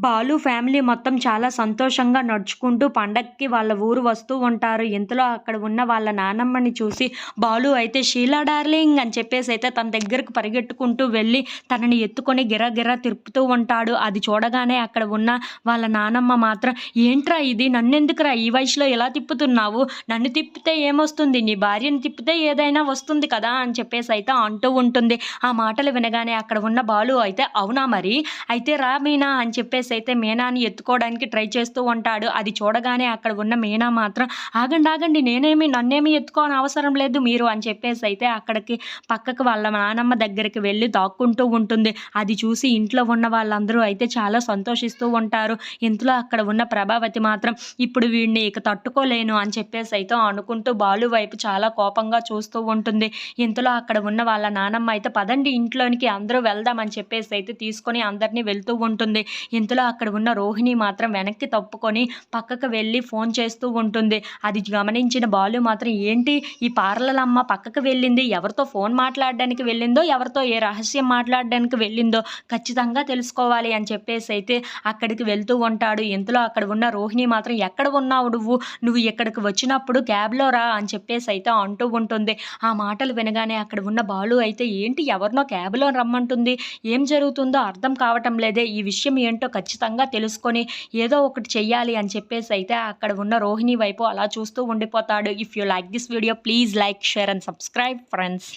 Balu family మొత్తం చాలా సంతోషంగా నడుచుకుంటూ పండక్కి వాళ్ళ ఊరు వస్తూ ఉంటారు. ఇంతలో అక్కడ ఉన్న వాళ్ళ నానమ్మని చూసి బాలు అయితే షీలా డార్లింగ్ అని చెప్పేసి అయితే తన దగ్గరకు పరిగెట్టుకుంటూ వెళ్ళి తనని ఎత్తుకొని గిరగిరా తిరుపుతూ ఉంటాడు. అది చూడగానే అక్కడ ఉన్న వాళ్ళ నానమ్మ మాత్రం ఏంట్రా ఇది? నన్నెందుకురా? ఈ వయసులో ఎలా తిప్పుతున్నావు? నన్ను తిప్పితే ఏమొస్తుంది? నీ భార్యను తిప్పితే ఏదైనా వస్తుంది కదా? అని చెప్పేసి అయితే అంటూ ఉంటుంది. ఆ మాటలు వినగానే అక్కడ ఉన్న బాలు అయితే అవునా మరి? అయితే రా మీనా అని చెప్పేసి అయితే మీనాని ఎత్తుకోవడానికి ట్రై చేస్తూ ఉంటాడు. అది చూడగానే అక్కడ ఉన్న మీనా మాత్రం ఆగండి ఆగండి నేనేమి నన్నేమి ఎత్తుకోని అవసరం లేదు మీరు అని చెప్పేసి అయితే అక్కడికి పక్కకు వాళ్ళ నానమ్మ దగ్గరికి వెళ్ళి దాక్కుంటూ ఉంటుంది. అది చూసి ఇంట్లో ఉన్న వాళ్ళందరూ అయితే చాలా సంతోషిస్తూ ఉంటారు. ఇంతలో అక్కడ ఉన్న ప్రభావతి మాత్రం ఇప్పుడు వీడిని ఇక తట్టుకోలేను అని చెప్పేసి అయితే అనుకుంటూ బాలు వైపు చాలా కోపంగా చూస్తూ ఉంటుంది. ఇంతలో అక్కడ ఉన్న వాళ్ళ నానమ్మ అయితే పదండి ఇంట్లోనికి అందరూ వెళ్దామని చెప్పేసి అయితే తీసుకొని అందరినీ వెళ్తూ ఉంటుంది. ఇంతలో అక్కడ ఉన్న రోహిణి మాత్రం వెనక్కి తప్పుకొని పక్కకు వెళ్ళి ఫోన్ చేస్తూ ఉంటుంది. అది గమనించిన బాలు మాత్రం ఏంటి ఈ పార్లర్ అమ్మ పక్కకు వెళ్ళింది? ఎవరితో ఫోన్ మాట్లాడడానికి వెళ్ళిందో? ఎవరితో ఏ రహస్యం మాట్లాడడానికి వెళ్ళిందో? ఖచ్చితంగా తెలుసుకోవాలి అని చెప్పేసి అయితే అక్కడికి వెళ్తూ ఉంటాడు. ఇంతలో అక్కడ ఉన్న రోహిణి మాత్రం ఎక్కడ ఉన్నావు నువ్వు? నువ్వు ఇక్కడికి వచ్చినప్పుడు క్యాబ్లో రా అని చెప్పేసి అయితే అంటూ ఉంటుంది. ఆ మాటలు వినగానే అక్కడ ఉన్న బాలు అయితే ఏంటి? ఎవరినో క్యాబ్లో రమ్మంటుంది? ఏం జరుగుతుందో అర్థం కావటం లేదే. ఈ విషయం ఏంటో ఖచ్చితంగా తెలుసుకొని ఏదో ఒకటి చెయ్యాలి అని చెప్పేసి అయితే అక్కడ ఉన్న రోహిణి వైపు అలా చూస్తూ ఉండిపోతాడు. If you like this video please like share and subscribe friends